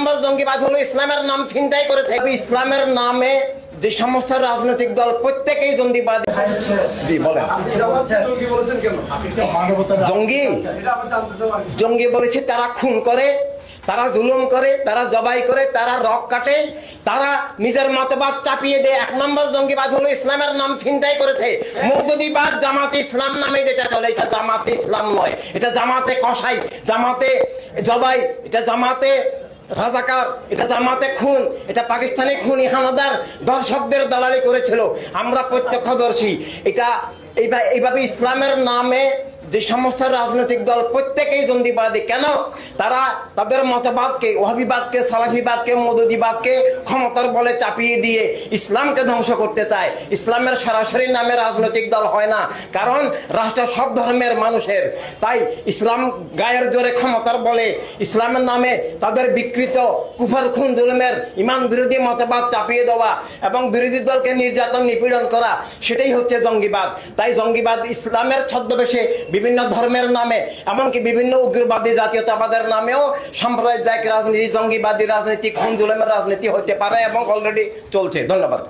নম্বর জঙ্গিবাদ হলো ইসলামের নাম ছিনতাই করেছে। ইসলামের নামে যে সমস্ত রাজনৈতিক দল প্রত্যেকেই জঙ্গিবাদ। জি বলেন। জঙ্গি? জঙ্গি বলেছে তারা খুন করে তারা জুলুম করে তারা জবাই করে তারা রক কাটে তারা নিজের মতবাদ চাপিয়ে দেয় এক নম্বর জঙ্গিবাদ হলো ইসলামের নাম ছিনতাই করেছে। মৌদুদিবাদ জামাতে ইসলাম নামে যেটা চলে এটা জামাতে ইসলাম নয় এটা জামাতে কসাই জামাতে জবাই এটা জামাতে রাজাকার, এটা জামাতে খুন, এটা পাকিস্তানি খুন হানাদার দর্শকদের দালালি করেছিল। আমরা প্রত্যক্ষদর্শী। এটা এইভাবে ইসলামের নামে যে সমস্ত রাজনৈতিক দল প্রত্যেকেই জঙ্গিবাদী, কেন? তারা তাদের মতবাদকে ওহাবিবাদকে সালাফিবাদকে, মদুদিবাদকে ক্ষমতার বলে চাপিয়ে দিয়ে ইসলামকে ধ্বংস করতে চায়। ইসলামের সরাসরি নামে রাজনৈতিক দল হয় না, কারণ রাষ্ট্র সব ধর্মের মানুষের। তাই ইসলাম গায়ের জোরে ক্ষমতার বলে ইসলামের নামে তাদের বিকৃত কুফার খুন জুলুমের ইমান বিরোধী মতবাদ চাপিয়ে দেওয়া এবং বিরোধী দলকে নির্যাতন নিপীড়ন করা, সেটাই হচ্ছে জঙ্গিবাদ। তাই জঙ্গিবাদ ইসলামের ছদ্মবেশে বিভিন্ন ধর্মের নামে, এমনকি বিভিন্ন উগ্রবাদী জাতীয়তাবাদের নামেও সাম্প্রদায়িক রাজনীতি, জঙ্গিবাদী রাজনীতি খুন রাজনীতি হতে পারে এবং অলরেডি চলছে। ধন্যবাদ।